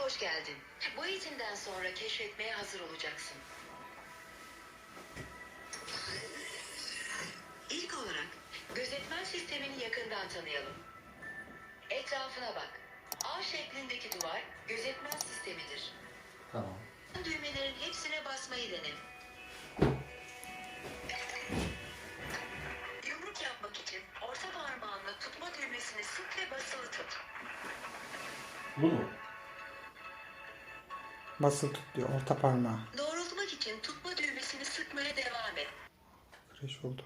hoş geldin. Bu eğitimden sonra keşfetmeye hazır olacaksın. İlk olarak gözetmen sistemini yakından tanıyalım. Etrafına bak. A şeklindeki duvar gözetmen sistemidir. Tamam. Düğmelerin hepsine basmayı dene. Yumruk yapmak için orta parmağınla tutma düğmesini sık ve basılı tut. Bu mu? Basılı tut diyor orta parmağı. Doğrultmak için tutma düğmesini sıkmaya devam et. Fresh oldu.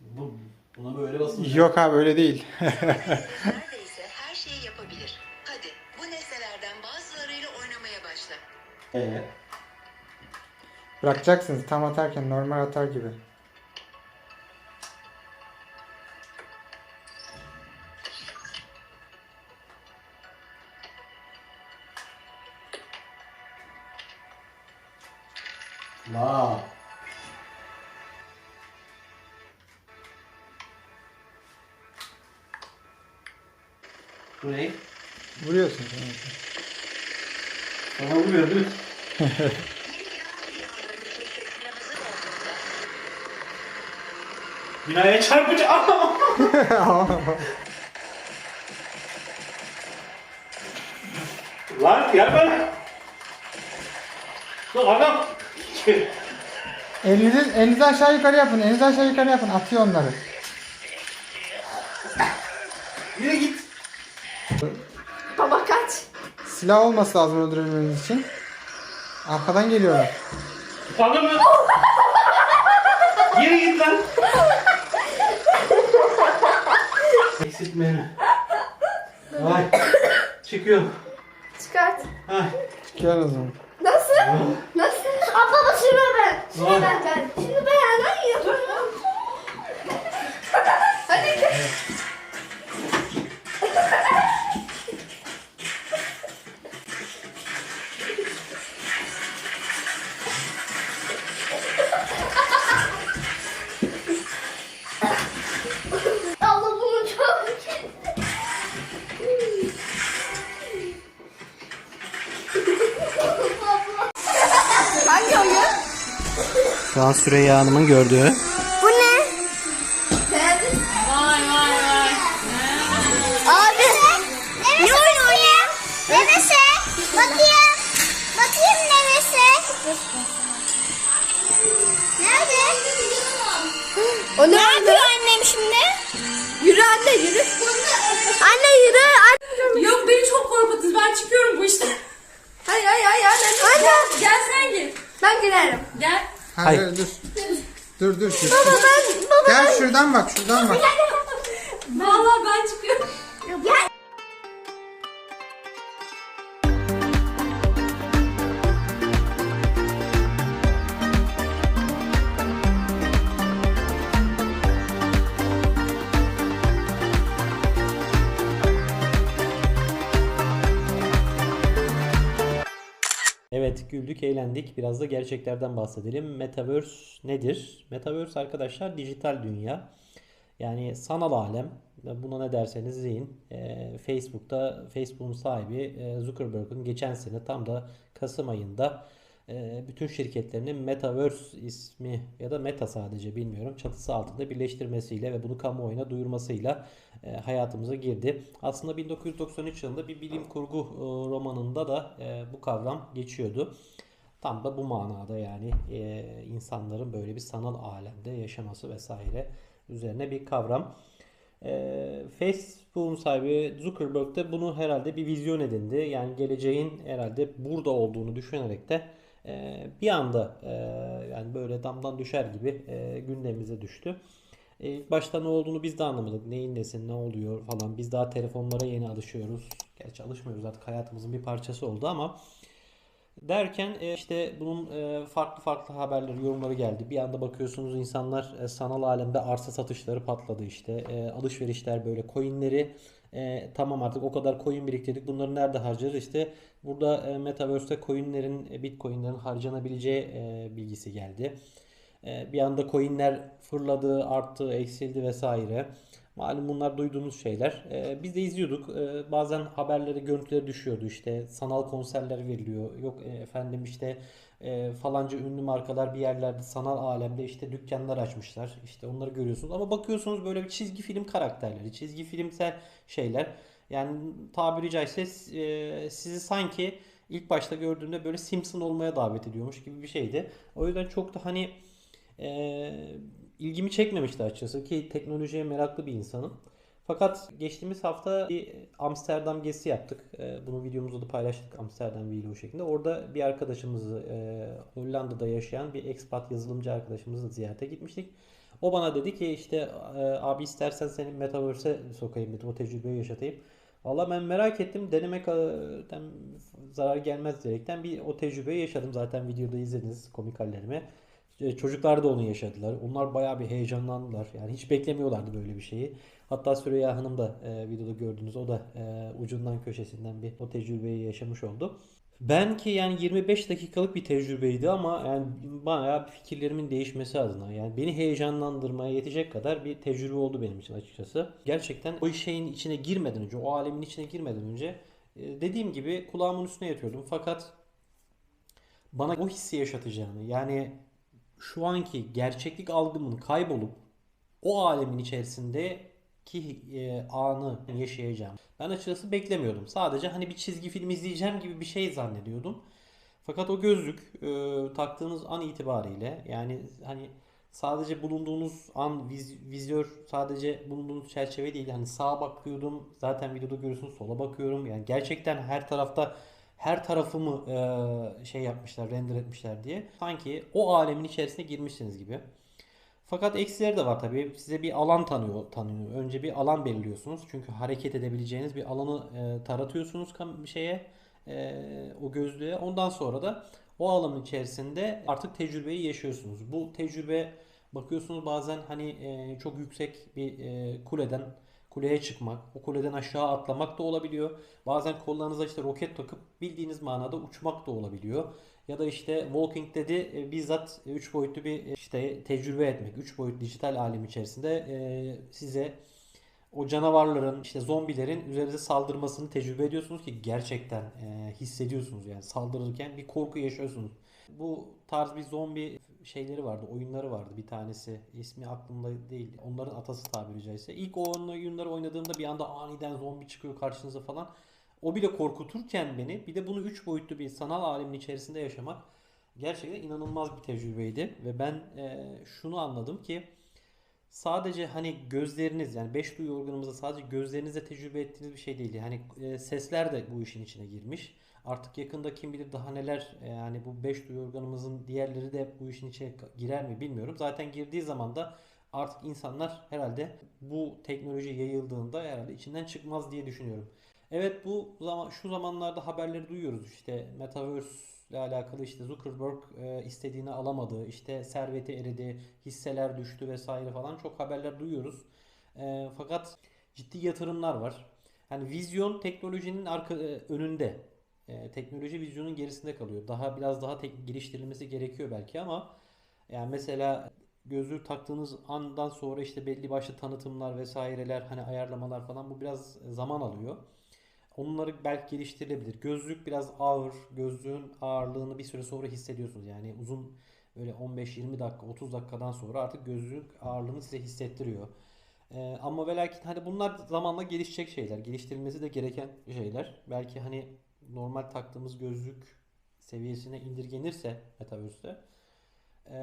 Bu, buna böyle basılacak. Yok abi öyle değil. Neredeyse her şeyi yapabilir. Hadi bu nesnelerden bazılarıyla oynamaya başla. Ee, Bırakacaksınız tam atarken normal atar gibi. Wow. Bu ne? Vuruyorsun sen. Sana vuruyor değil mi? Binaya çarpıcı. Lan gel ben. Lan adam. Elinizi, elinizi aşağı yukarı yapın. Elinizi aşağı yukarı yapın. Atıyor onları. Yine git. Baba kaç. Silah olması lazım öldürebilmeniz için. Arkadan geliyorlar. Adamı. Yine git lan. Eksiltme beni. Ay. Çıkıyorum. Çıkart. Ay. Gel o zaman. Nasıl? Nasıl? Aa baba şunu ben. Şunu Ay. ben ben. Şunu ben hemen yapıyorum. Hadi Şu an Süreyya Hanım'ın gördüğü. Bu ne? Beğendin mi? Vay vay vay. Abi. Ne oyun oynuyor? Nefese. Bakayım. Bakayım nefese. Nerede? O ne, yapıyor annem şimdi? Yürü anne yürü. Anne yürü. Anne. Yok beni çok korkuttunuz. Ben çıkıyorum bu işten. Hayır hayır hayır anne. Anne. Gel sen gir. Ben girerim. Gel. Hayır dur. Dur dur. dur. Baba ben baba. Gel şuradan bak şuradan bak. Vallahi ben çıkıyorum. Gel. Evet güldük eğlendik biraz da gerçeklerden bahsedelim. Metaverse nedir? Metaverse arkadaşlar dijital dünya. Yani sanal alem buna ne derseniz deyin. Ee, Facebook'ta Facebook'un sahibi e, Zuckerberg'ın geçen sene tam da Kasım ayında e, bütün şirketlerinin Metaverse ismi ya da Meta sadece bilmiyorum çatısı altında birleştirmesiyle ve bunu kamuoyuna duyurmasıyla e, hayatımıza girdi. Aslında 1993 yılında bir bilim kurgu e, romanında da e, bu kavram geçiyordu. Tam da bu manada yani insanların böyle bir sanal alemde yaşaması vesaire üzerine bir kavram. Facebook'un sahibi Zuckerberg de bunu herhalde bir vizyon edindi. Yani geleceğin herhalde burada olduğunu düşünerek de e, bir anda e, yani böyle damdan düşer gibi e, gündemimize düştü. E, başta ne olduğunu biz de anlamadık. Neyin nesin, ne oluyor falan. Biz daha telefonlara yeni alışıyoruz. Gerçi alışmıyoruz artık hayatımızın bir parçası oldu ama derken e, işte bunun farklı farklı haberleri, yorumları geldi. Bir anda bakıyorsunuz insanlar sanal alemde arsa satışları patladı işte. Alışverişler böyle coinleri e, tamam artık o kadar coin biriktirdik. Bunları nerede harcarız? İşte burada e, Metaverse'te coinlerin, e, bitcoinlerin harcanabileceği e, bilgisi geldi. E, Bir anda coinler fırladı, arttı, eksildi vesaire. Malum bunlar duyduğumuz şeyler. Ee, biz de izliyorduk. Ee, bazen haberlere, görüntüleri düşüyordu. İşte sanal konserler veriliyor. Yok e, efendim işte e, falanca ünlü markalar bir yerlerde sanal alemde işte dükkanlar açmışlar. İşte onları görüyorsunuz. Ama bakıyorsunuz böyle bir çizgi film karakterleri, çizgi filmsel şeyler. Yani tabiri caizse e, sizi sanki ilk başta gördüğünde böyle Simpson olmaya davet ediyormuş gibi bir şeydi. O yüzden çok da hani e, ilgimi çekmemişti açıkçası ki teknolojiye meraklı bir insanım. Fakat geçtiğimiz hafta bir Amsterdam gezisi yaptık. E, Bunu videomuzda da paylaştık Amsterdam vlog şeklinde. Orada bir arkadaşımızı e, Hollanda'da yaşayan bir expat yazılımcı arkadaşımızı ziyarete gitmiştik. O bana dedi ki işte e, abi istersen seni Metaverse'e sokayım dedi. O tecrübeyi yaşatayım. Valla ben merak ettim. Denemekten zarar gelmez diyerekten bir o tecrübeyi yaşadım. Zaten videoda izlediniz komik hallerimi. E, Çocuklar da onu yaşadılar. Onlar bayağı bir heyecanlandılar. Yani hiç beklemiyorlardı böyle bir şeyi. Hatta Süreyya Hanım da e, videoda gördünüz. O da e, ucundan köşesinden bir o tecrübeyi yaşamış oldu. Ben ki yani 25 dakikalık bir tecrübeydi ama yani bayağı fikirlerimin değişmesi adına yani beni heyecanlandırmaya yetecek kadar bir tecrübe oldu benim için açıkçası. Gerçekten o şeyin içine girmeden önce, o alemin içine girmeden önce e, dediğim gibi kulağımın üstüne yatıyordum. Fakat bana o hissi yaşatacağını yani şu anki gerçeklik algımın kaybolup o alemin içerisindeki e, anı yaşayacağım. Ben açıkçası beklemiyordum. Sadece hani bir çizgi film izleyeceğim gibi bir şey zannediyordum. Fakat o gözlük e, taktığınız an itibariyle yani hani sadece bulunduğunuz an viz, vizör sadece bulunduğunuz çerçeve değil. Hani sağa bakıyordum. Zaten videoda görüyorsunuz sola bakıyorum. Yani gerçekten her tarafta her tarafımı e, şey yapmışlar, render etmişler diye. Sanki o alemin içerisine girmişsiniz gibi. Fakat eksileri de var tabii. Size bir alan tanıyor, tanıyor. Önce bir alan belirliyorsunuz. Çünkü hareket edebileceğiniz bir alanı e, taratıyorsunuz şeye, e, o gözlüğe. Ondan sonra da o alanın içerisinde artık tecrübeyi yaşıyorsunuz. Bu tecrübe bakıyorsunuz bazen hani e, çok yüksek bir e, kuleden kuleye çıkmak, o kuleden aşağı atlamak da olabiliyor. Bazen kollarınıza işte roket takıp bildiğiniz manada uçmak da olabiliyor. Ya da işte Walking Dead'i e, bizzat 3 boyutlu bir e, işte tecrübe etmek. 3 boyutlu dijital alem içerisinde e, size o canavarların işte zombilerin üzerinize saldırmasını tecrübe ediyorsunuz ki gerçekten e, hissediyorsunuz yani saldırırken bir korku yaşıyorsunuz. Bu tarz bir zombi şeyleri vardı, oyunları vardı bir tanesi. İsmi aklımda değil. Onların atası tabiri caizse. İlk o oyunları oynadığımda bir anda aniden zombi çıkıyor karşınıza falan. O bile korkuturken beni bir de bunu 3 boyutlu bir sanal alemin içerisinde yaşamak gerçekten inanılmaz bir tecrübeydi. Ve ben e, şunu anladım ki sadece hani gözleriniz yani beş duyu organımızda sadece gözlerinizle tecrübe ettiğiniz bir şey değil. Yani e, sesler de bu işin içine girmiş. Artık yakında kim bilir daha neler e, yani bu beş duyu organımızın diğerleri de bu işin içine girer mi bilmiyorum. Zaten girdiği zaman da artık insanlar herhalde bu teknoloji yayıldığında herhalde içinden çıkmaz diye düşünüyorum. Evet bu zaman şu zamanlarda haberleri duyuyoruz işte Metaverse ile alakalı işte Zuckerberg e, istediğini alamadı, işte serveti eridi, hisseler düştü vesaire falan çok haberler duyuyoruz. E, fakat ciddi yatırımlar var. Yani vizyon teknolojinin arka e, önünde. E, teknoloji vizyonun gerisinde kalıyor. Daha biraz daha tek, geliştirilmesi gerekiyor belki ama yani mesela gözlüğü taktığınız andan sonra işte belli başlı tanıtımlar vesaireler hani ayarlamalar falan bu biraz zaman alıyor. Onları belki geliştirilebilir. Gözlük biraz ağır. Gözlüğün ağırlığını bir süre sonra hissediyorsunuz. Yani uzun böyle 15-20 dakika 30 dakikadan sonra artık gözlük ağırlığını size hissettiriyor. Ee, ama ve hani bunlar zamanla gelişecek şeyler. Geliştirilmesi de gereken şeyler. Belki hani normal taktığımız gözlük seviyesine indirgenirse Metaverse'te ee,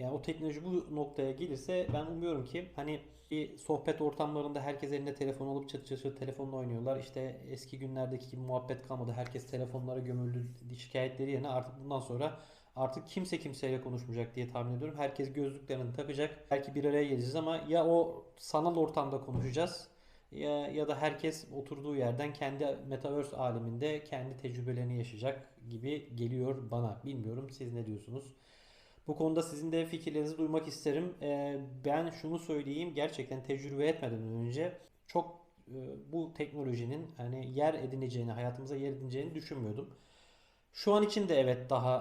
yani o teknoloji bu noktaya gelirse ben umuyorum ki hani bir sohbet ortamlarında herkes eline telefon alıp çatır çatır telefonla oynuyorlar. İşte eski günlerdeki gibi muhabbet kalmadı. Herkes telefonlara gömüldü şikayetleri yerine artık bundan sonra artık kimse kimseyle konuşmayacak diye tahmin ediyorum. Herkes gözlüklerini takacak. Belki bir araya geleceğiz ama ya o sanal ortamda konuşacağız ya, ya da herkes oturduğu yerden kendi metaverse aleminde kendi tecrübelerini yaşayacak gibi geliyor bana. Bilmiyorum siz ne diyorsunuz? Bu konuda sizin de fikirlerinizi duymak isterim. Ee, ben şunu söyleyeyim gerçekten tecrübe etmeden önce çok e, bu teknolojinin hani yer edineceğini, hayatımıza yer edineceğini düşünmüyordum. Şu an için de evet daha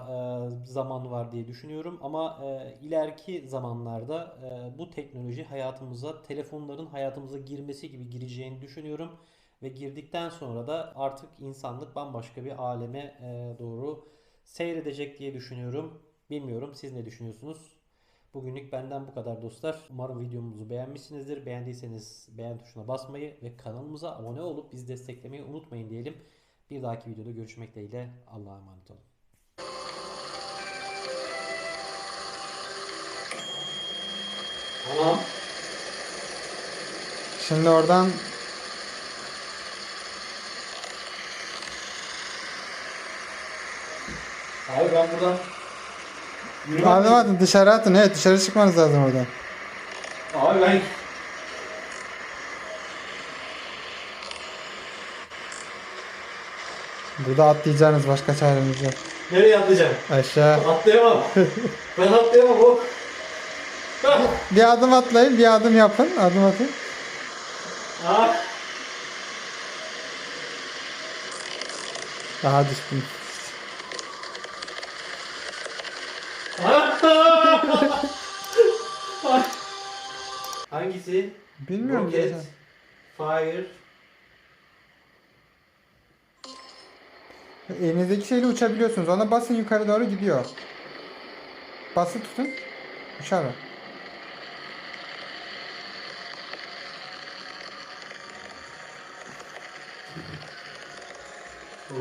e, zaman var diye düşünüyorum ama e, ileriki zamanlarda e, bu teknoloji hayatımıza, telefonların hayatımıza girmesi gibi gireceğini düşünüyorum ve girdikten sonra da artık insanlık bambaşka bir aleme e, doğru seyredecek diye düşünüyorum. Bilmiyorum siz ne düşünüyorsunuz? Bugünlük benden bu kadar dostlar. Umarım videomuzu beğenmişsinizdir. Beğendiyseniz beğen tuşuna basmayı ve kanalımıza abone olup bizi desteklemeyi unutmayın diyelim. Bir dahaki videoda görüşmek dileğiyle. Allah'a emanet olun. Tamam. Şimdi oradan Abi ben buradan adım atın dışarı atın. Evet dışarı çıkmanız lazım oradan. Abi ben Burada atlayacaksınız başka çareniz yok. nereye atlayacağım? Aşağı. Atlayamam. ben atlayamam o. Ah! Bir adım atlayın bir adım yapın. Adım atın. Ah! Daha düştüm. Hangisi? Bilmiyorum. Zaten. fire. Elinizdeki şeyle uçabiliyorsunuz. Ona basın yukarı doğru gidiyor. Bası tutun. Uçar o.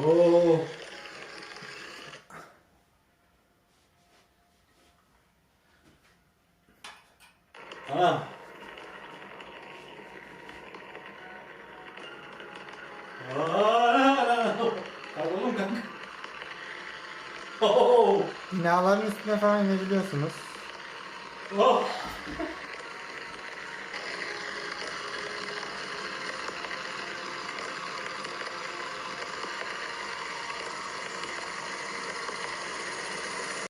Oo. Anam. Aa, Binaların üstüne falan inebiliyorsunuz. Oh.